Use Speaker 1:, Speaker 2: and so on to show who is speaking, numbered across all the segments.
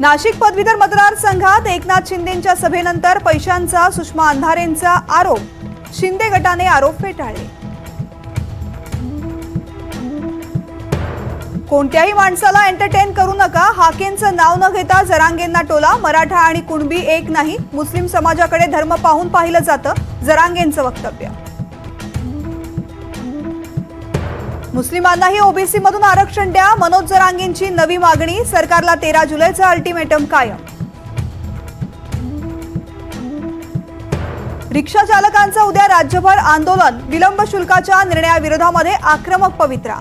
Speaker 1: नाशिक पदवीधर मतदारसंघात एकनाथ शिंदेंच्या सभेनंतर पैशांचा सुषमा अंधारेंचा आरोप. शिंदे गटाने आरोप फेटाळले. कोणत्याही माणसाला एंटरटेन करू नका. हाकेंचं नाव न घेता जरांगेंना टोला. मराठा आणि कुणबी एक नाही. मुस्लिम समाजाकडे धर्म पाहून पाहिलं जातं. जरांगेंचं वक्तव्य. मुस्लिमांनाही ओबीसी मधून आरक्षण द्या. मनोज जरांगेंची नवी मागणी. सरकारला तेरा जुलैचं अल्टिमेटम कायम. रिक्षा चालकांचं उद्या राज्यभर आंदोलन. विलंब शुल्काच्या निर्णयाविरोधामध्ये आक्रमक पवित्रा.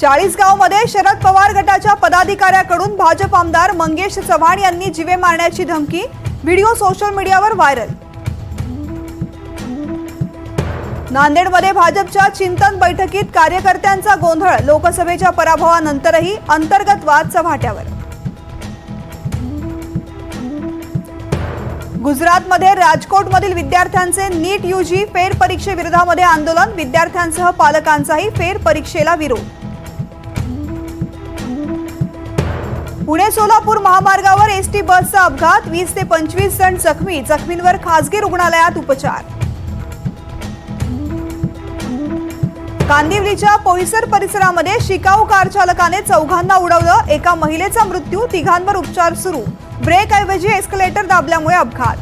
Speaker 1: चाळीसगावमध्ये शरद पवार गटाच्या पदाधिकाऱ्याकडून भाजप आमदार मंगेश चव्हाण यांनी जीवे मारण्याची धमकी. व्हिडिओ सोशल मीडियावर व्हायरल. नांदेडमध्ये भाजपच्या चिंतन बैठकीत कार्यकर्त्यांचा गोंधळ लोकसभेच्या पराभवानंतरही अंतर्गत वाद चव्हाट्यावर. गुजरातमध्ये राजकोटमधील विद्यार्थ्यांचे नीट यूजी फेरपरीक्षेविरोधामध्ये आंदोलन विद्यार्थ्यांसह पालकांचाही फेरपरीक्षेला विरोध. पुणे सोलापूर महामार्गावर एसटी बसचा अपघात वीस ते पंचवीस जण जखमी जखमींवर खासगी रुग्णालयात उपचार. कांदिवलीच्या पोईसर परिसरामध्ये शिकाऊ कार चालकाने चौघांना उडवलं. एका महिलेचा मृत्यू तिघांवर उपचार सुरू. ब्रेक ऐवजी एस्कलेटर दाबल्यामुळे अपघात.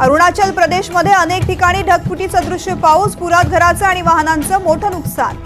Speaker 1: अरुणाचल प्रदेशमध्ये अनेक ठिकाणी ढगफुटी सदृश्य पाऊस पुरात घराचं आणि वाहनांचं मोठं नुकसान.